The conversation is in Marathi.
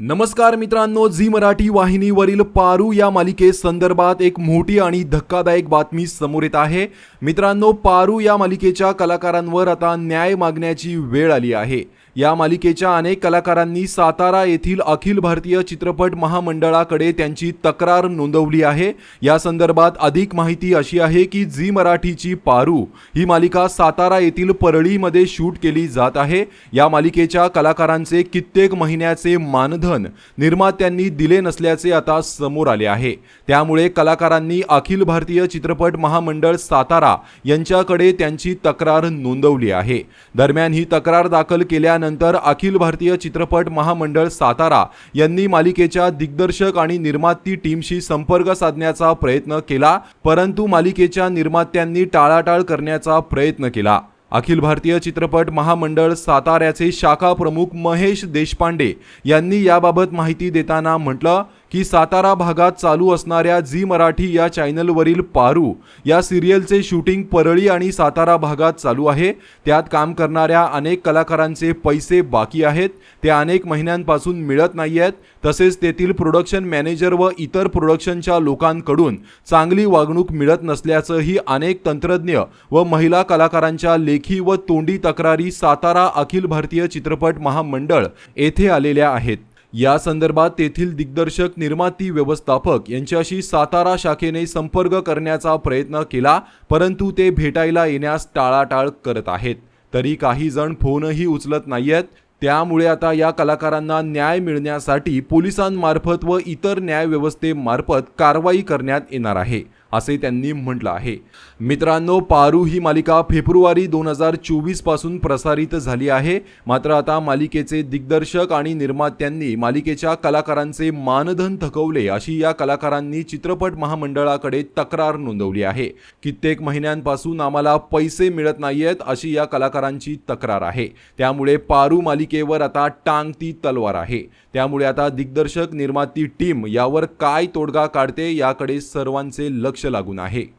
नमस्कार मित्रांनो झी मराठी वाहिनीवरील पारू या मालिके संदर्भात एक मोठी आणि धक्कादायक बातमी समोर येत आहे. मित्रांनो पारू या मालिकेच्या कलाकारांवर आता न्याय मागण्याची वेळ आली आहे. या मालिकेच्या अनेक कलाकारांनी सातारा येथील अखिल भारतीय चित्रपट महामंडळाकडे त्यांची तक्रार नोंदवली आहे. या संदर्भात अधिक माहिती अशी आहे की झी मराठीची पारू ही मालिका सातारा येथील परळीमध्ये शूट केली जात आहे. या मालिकेच्या कलाकारांचे कित्येक महिन्याचे मानधन निर्मात्यांनी दिले नसल्याचे आता समोर आले आहे. त्यामुळे कलाकारांनी अखिल भारतीय चित्रपट महामंडळ सातारा यांच्याकडे त्यांची तक्रार नोंदवली आहे. दरम्यान ही तक्रार दाखल केल्यानंतर अखिल भारतीय चित्रपट महामंडळ सातारा यांनी मालिकेच्या दिग्दर्शक आणि निर्माती टीमशी संपर्क साधण्याचा प्रयत्न केला परंतु मालिकेच्या निर्मात्यांनी टाळाटाळ करण्याचा प्रयत्न केला. अखिल भारतीय चित्रपट महामंडळ साताऱ्याचे शाखा प्रमुख महेश देशपांडे यांनी याबाबत माहिती देताना म्हटलं की सातारा भागात चालू असणाऱ्या झी मराठी या चॅनलवरील पारू या सिरियलचे शूटिंग परळी आणि सातारा भागात चालू आहे. त्यात काम करणाऱ्या अनेक कलाकारांचे पैसे बाकी आहेत. ते अनेक महिन्यांपासून मिळत नाही आहेत तसेच तेथील प्रोडक्शन मॅनेजर व इतर प्रोडक्शनच्या लोकांकडून चांगली वागणूक मिळत नसल्याचंही अनेक तंत्रज्ञ व महिला कलाकारांच्या लेखी व तोंडी तक्रारी सातारा अखिल भारतीय चित्रपट महामंडळ येथे आलेल्या आहेत. या संदर्भात तेथील दिग्दर्शक निर्माती व्यवस्थापक यांच्याशी सातारा शाखेने संपर्क करण्याचा प्रयत्न केला परंतु ते भेटायला येण्यास टाळाटाळ करत आहेत. तरी काही जण फोनही उचलत नाहीयेत. त्यामुळे आता या कलाकारांना न्याय मिळण्यासाठी पोलिसांमार्फत व इतर न्यायव्यवस्थेमार्फत कारवाई करण्यात येणार आहे. असे त्यांनी म्हटलं आहे. मित्रांनो पारू ही मालिका फेब्रुवारी दोन हजार चोवीसपासून प्रसारित झाली आहे. मात्र आता मालिकेचे दिग्दर्शक आणि निर्मात्यांनी मालिकेच्या कलाकारांचे मानधन थकवले अशी या कलाकारांनी चित्रपट महामंडळाकडे तक्रार नोंदवली आहे. कित्येक महिन्यांपासून आम्हाला पैसे मिळत नाहीयेत अशी या कलाकारांची तक्रार आहे. त्यामुळे पारू मालिकेवर आता टांगती तलवार आहे. त्यामुळे आता दिग्दर्शक निर्माती टीम यावर काय तोडगा काढते याकडे सर्वांचे लक्ष लक्ष लागून आहे.